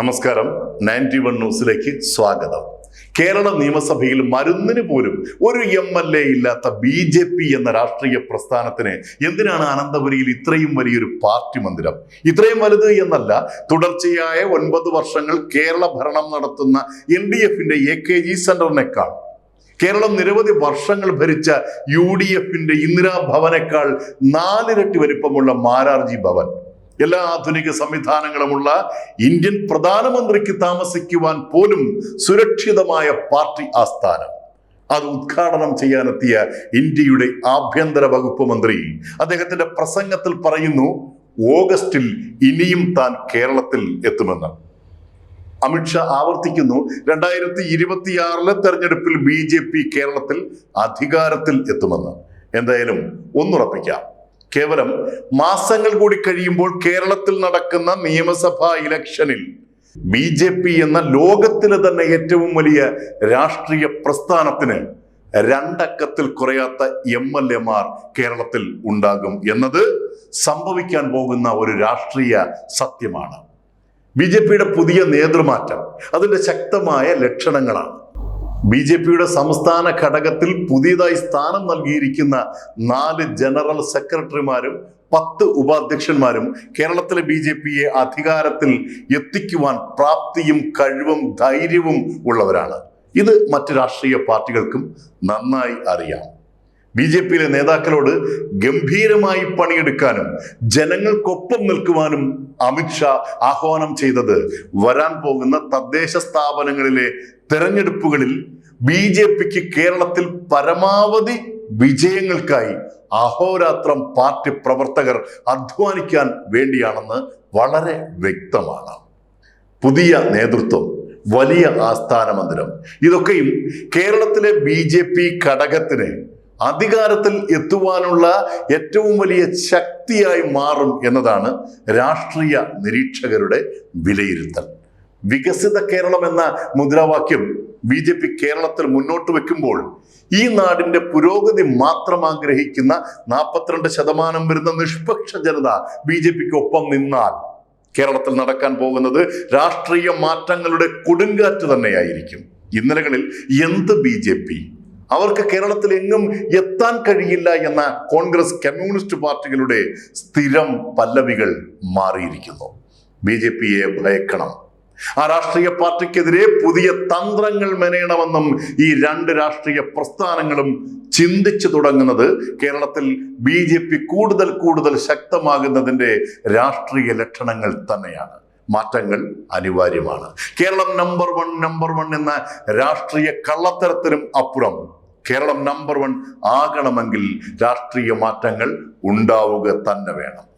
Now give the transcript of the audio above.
നമസ്കാരം. Ninety one ന്യൂസിലേക്ക് സ്വാഗതം. കേരള നിയമസഭയിൽ മരുന്നിന് പോലും ഒരു എം എൽ എ ഇല്ലാത്ത ബി ജെ പി എന്ന രാഷ്ട്രീയ പ്രസ്ഥാനത്തിന് എന്തിനാണ് അനന്തപുരിയിൽ ഇത്രയും വലിയൊരു പാർട്ടി മന്ദിരം? ഇത്രയും വലുത് എന്നല്ല തുടർച്ചയായ ഒൻപത് വർഷങ്ങൾ കേരള ഭരണം നടത്തുന്ന എൽ ഡി എഫിന്റെ എ കെ ജി സെന്ററിനേക്കാൾ കേരളം നിരവധി വർഷങ്ങൾ ഭരിച്ച യു ഡി എഫിന്റെ ഇന്ദിരാ ഭവനേക്കാൾ നാലിരട്ടി വലിപ്പമുള്ള മാരാർജി ഭവൻ. എല്ലാ ആധുനിക സംവിധാനങ്ങളുമുള്ള ഇന്ത്യൻ പ്രധാനമന്ത്രിക്ക് താമസിക്കുവാൻ പോലും സുരക്ഷിതമായ പാർട്ടി ആസ്ഥാനം. അത് ഉദ്ഘാടനം ചെയ്യാനെത്തിയ ഇന്ത്യയുടെ ആഭ്യന്തര വകുപ്പ് മന്ത്രി അദ്ദേഹത്തിന്റെ പ്രസംഗത്തിൽ പറയുന്നു ഓഗസ്റ്റിൽ ഇനിയും താൻ കേരളത്തിൽ എത്തുമെന്ന്. അമിത്ഷാ ആവർത്തിക്കുന്നു രണ്ടായിരത്തി ഇരുപത്തിയാറിലെ തെരഞ്ഞെടുപ്പിൽ ബി ജെ പി കേരളത്തിൽ അധികാരത്തിൽ എത്തുമെന്ന്. എന്തായാലും ഒന്നുറപ്പിക്കാം. കേവലം മാസങ്ങൾ കൂടി കഴിയുമ്പോൾ കേരളത്തിൽ നടക്കുന്ന നിയമസഭാ ഇലക്ഷനിൽ ബി ജെ പി എന്ന ലോകത്തിലെ തന്നെ ഏറ്റവും വലിയ രാഷ്ട്രീയ പ്രസ്ഥാനത്തിന് രണ്ടക്കത്തിൽ കുറയാത്ത എം എൽ എമാർ കേരളത്തിൽ ഉണ്ടാകും എന്നത് സംഭവിക്കാൻ പോകുന്ന ഒരു രാഷ്ട്രീയ സത്യമാണ്. ബി ജെ പിയുടെ പുതിയ നേതൃമാറ്റം അതിന്റെ ശക്തമായ ലക്ഷണങ്ങളാണ്. ബി ജെ പിയുടെ സംസ്ഥാന ഘടകത്തിൽ പുതിയതായി സ്ഥാനം നൽകിയിരിക്കുന്ന നാല് ജനറൽ സെക്രട്ടറിമാരും പത്ത് ഉപാധ്യക്ഷന്മാരും കേരളത്തിലെ ബി ജെ പിയെ അധികാരത്തിൽ എത്തിക്കുവാൻ പ്രാപ്തിയും കഴിവും ധൈര്യവും ഉള്ളവരാണ്. ഇത് മറ്റ് രാഷ്ട്രീയ പാർട്ടികൾക്കും നന്നായി അറിയാം. ബി ജെ പിയിലെ നേതാക്കളോട് ഗംഭീരമായി പണിയെടുക്കാനും ജനങ്ങൾക്കൊപ്പം നിൽക്കുവാനും അമിത്ഷാ ആഹ്വാനം ചെയ്തത് വരാൻ പോകുന്ന തദ്ദേശ സ്ഥാപനങ്ങളിലെ തെരഞ്ഞെടുപ്പുകളിൽ ബി ജെ പിക്ക് കേരളത്തിൽ പരമാവധി വിജയങ്ങൾക്കായി അഹോരാത്രം പാർട്ടി പ്രവർത്തകർ അധ്വാനിക്കാൻ വേണ്ടിയാണെന്ന് വളരെ വ്യക്തമാണ്. പുതിയ നേതൃത്വം വലിയ ആസ്ഥാന മന്ദിരം ഇതൊക്കെയും കേരളത്തിലെ ബി ജെ പി ഘടകത്തിന് അധികാരത്തിൽ എത്തുവാനുള്ള ഏറ്റവും വലിയ ശക്തിയായി മാറും എന്നതാണ് രാഷ്ട്രീയ നിരീക്ഷകരുടെ വിലയിരുത്തൽ. വികസിത കേരളം എന്ന മുദ്രാവാക്യം ബി ജെ പി കേരളത്തിൽ മുന്നോട്ട് വെക്കുമ്പോൾ ഈ നാടിന്റെ പുരോഗതി മാത്രം ആഗ്രഹിക്കുന്ന നാൽപ്പത്തിരണ്ട് ശതമാനം വരുന്ന നിഷ്പക്ഷ ജനത ബി ജെ പിക്ക് ഒപ്പം നിന്നാൽ കേരളത്തിൽ നടക്കാൻ പോകുന്നത് രാഷ്ട്രീയ മാറ്റങ്ങളുടെ കൊടുങ്കാറ്റ് തന്നെയായിരിക്കും. ഇന്നലകളിൽ എന്ത് ബി ജെ പി അവർക്ക് കേരളത്തിൽ എങ്ങും എത്താൻ കഴിയില്ല എന്ന കോൺഗ്രസ് കമ്മ്യൂണിസ്റ്റ് പാർട്ടികളുടെ സ്ഥിരം പല്ലവികൾ മാറിയിരിക്കുന്നു. ബി ജെ പിയെ ഭയക്കണം. ആ രാഷ്ട്രീയ പാർട്ടിക്കെതിരെ പുതിയ തന്ത്രങ്ങൾ മെനയണമെന്നും ഈ രണ്ട് രാഷ്ട്രീയ പ്രസ്ഥാനങ്ങളും ചിന്തിച്ചു തുടങ്ങുന്നത് കേരളത്തിൽ ബി ജെ പി കൂടുതൽ കൂടുതൽ ശക്തമാകുന്നതിന്റെ രാഷ്ട്രീയ ലക്ഷണങ്ങൾ തന്നെയാണ്. മാറ്റങ്ങൾ അനിവാര്യമാണ്. Keralam number one number one എന്ന രാഷ്ട്രീയ കള്ളത്തരത്തിനും അപ്പുറം കേരളം നമ്പർ വൺ ആകണമെങ്കിൽ രാഷ്ട്രീയ മാറ്റങ്ങൾ ഉണ്ടാവുക തന്നെ വേണം.